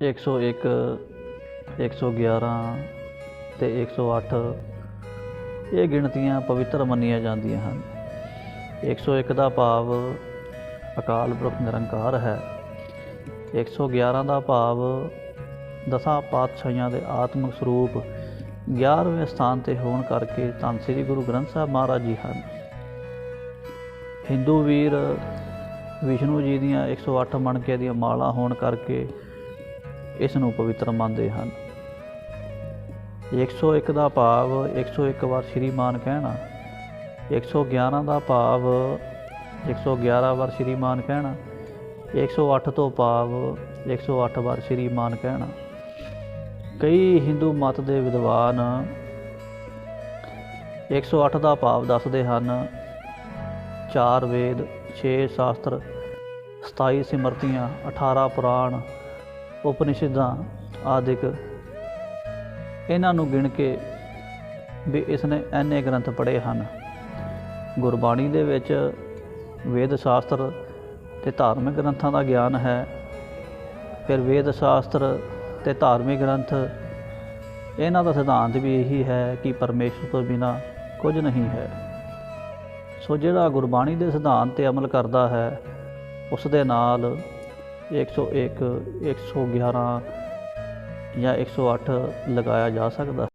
101 111 ਤੇ 108 ਇਹ ਗਿਣਤੀਆਂ ਪਵਿੱਤਰ ਮੰਨੀਆਂ ਜਾਂਦੀਆਂ ਹਨ। 101 ਦਾ ਭਾਵ ਅਕਾਲ ਪੁਰਖ ਨਿਰੰਕਾਰ ਹੈ। 111 ਦਾ ਭਾਵ ਦਸਾਂ ਪਾਤਸ਼ਾਹੀਆਂ ਦੇ ਆਤਮਿਕ ਸਰੂਪ 11ਵੇਂ ਸਥਾਨ ਤੇ ਹੋਣ ਕਰਕੇ ਧੰਨ ਸ੍ਰੀ ਗੁਰੂ ਗ੍ਰੰਥ ਸਾਹਿਬ ਮਹਾਰਾਜ ਜੀ ਹਨ। ਹਿੰਦੂ ਵੀਰ ਵਿਸ਼ਨੂੰ ਜੀ ਦੀਆਂ 108 ਮਣਕੇ ਦੀਆਂ ਮਾਲਾ ਹੋਣ ਕਰਕੇ ਇਸ ਨੂੰ ਪਵਿੱਤਰ ਮੰਨਦੇ ਹਨ। 101 ਦਾ ਭਾਵ 101 ਵਾਰ ਸ਼੍ਰੀਮਾਨ ਕਹਿਣਾ 111 ਦਾ ਭਾਵ 111 ਵਾਰ ਸ਼੍ਰੀਮਾਨ ਕਹਿਣਾ 108 ਤੋਂ ਭਾਵ 108 ਵਾਰ ਸ਼੍ਰੀਮਾਨ ਕਹਿਣਾ। ਕਈ ਹਿੰਦੂ ਮਤ ਦੇ ਵਿਦਵਾਨ 108 ਦਾ ਭਾਵ ਦੱਸਦੇ ਹਨ, ਚਾਰ ਵੇਦ 6 ਸ਼ਾਸਤਰ 27 ਸਿਮਰਤੀਆਂ 18 ਪੁਰਾਣ ਉਪਨਿਸ਼ਦਾਂ ਆਦਿਕ ਇਹਨਾਂ ਨੂੰ ਗਿਣ ਕੇ ਵੀ ਇਸ ਨੇ ਐਨੇ ਗ੍ਰੰਥ ਪੜ੍ਹੇ ਹਨ। ਗੁਰਬਾਣੀ ਦੇ ਵਿੱਚ ਵੇਦ ਸ਼ਾਸਤਰ ਤੇ ਧਾਰਮਿਕ ਗ੍ਰੰਥਾਂ ਦਾ ਗਿਆਨ ਹੈ। ਫਿਰ ਵੇਦ ਸ਼ਾਸਤਰ ਤੇ ਧਾਰਮਿਕ ਗ੍ਰੰਥ, ਇਹਨਾਂ ਦਾ ਸਿਧਾਂਤ ਵੀ ਇਹੀ ਹੈ ਕਿ ਪਰਮੇਸ਼ਰ ਤੋਂ ਬਿਨਾ ਕੁਝ ਨਹੀਂ ਹੈ। ਸੋ ਜਿਹੜਾ ਗੁਰਬਾਣੀ ਦੇ ਸਿਧਾਂਤ ਤੇ ਅਮਲ ਕਰਦਾ ਹੈ, ਉਸ ਦੇ ਨਾਲ 101 111 ਜਾਂ 108 ਲਗਾਇਆ ਜਾ ਸਕਦਾ।